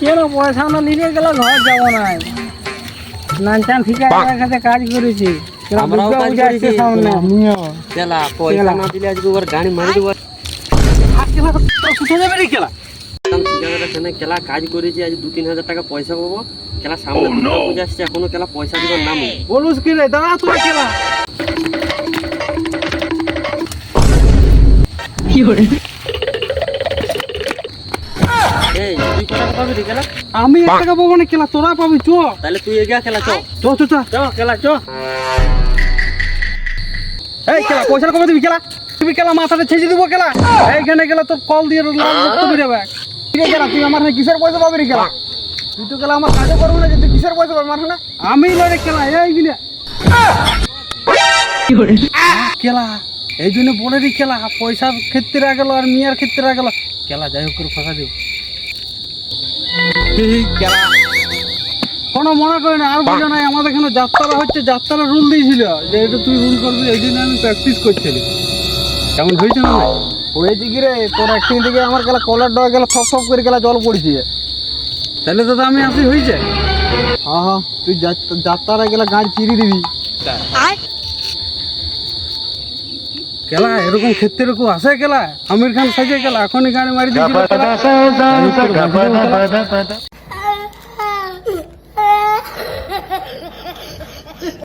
কেন পয়সা না নিয়ে গেলে ঘর যাব না। নান চান ঠিক আমার কাছে কাজ করেছি। আমরাও কাজ করেছি। কেলা পয়সা না দিলে আজকে ওর গাড়ি মারি দেবো। উঠে যাবে রে খেলা খেলা কাজ করেছি আজ দু তিন হাজার টাকা পয়সা পাবো। খেলা সামনে দুর্গা আসছে এখনও খেলা পয়সা দিবার নাম। বলুস কি রে দাঁড়া তুই খেলা এই পাবি রে খেলা? আমি এক টাকা পাবো না খেলা তোরা পাবি চ। তাহলে তুই এগিয়ে খেলা চ। চ চ চ। খেলা চ। এই খেলা পয়সা কবে দিবি খেলা? তুমি খেলা মাথাটা ছেঁচে দিব খেলা। এইখানে গেলে তোর কল দিয়ে লাল রক্ত বেরিয়ে যাবে। ঠিক আছে খেলা তুই আমার কিসের পয়সা পাবি রে খেলা? তুই তো খেলা আমার কাজে করব না যে তুই কিসের পয়সা পাবি হাতে আমি লড়ে খেলা এই গিলে খেলা এই জন্য বলে খেলা পয়সার ক্ষেত্রে গেল আর মিয়ার ক্ষেত্রে গেল খেলা যাই হোক করে ফাঁকা দিব। কোনো? মনে করি না আর বুঝো নাই আমাদের এখানে যাত্রা হচ্ছে যাত্রা রুল দিয়েছিল যে এটা তুই রুল করবি এই জন্য আমি প্র্যাকটিস করছিলি। কেমন হয়েছে না ভাই? হয়েছে কি রে? তোর একদিন থেকে আমার গেলা কলার ডয়া গেলা সব সব করে গেলা জল পড়ছে। তাহলে তো আমি আসি হয়েছে? হ্যাঁ হ্যাঁ তুই যাত- যাত্রায় গেলা গাড়ি চিরি দিবি। কেলা এরকম ক্ষেত্রে এরকম আসে কেলা আমির খান সাজে গেলা এখনই গাড়ি মারি দিয়েছিল কেলা।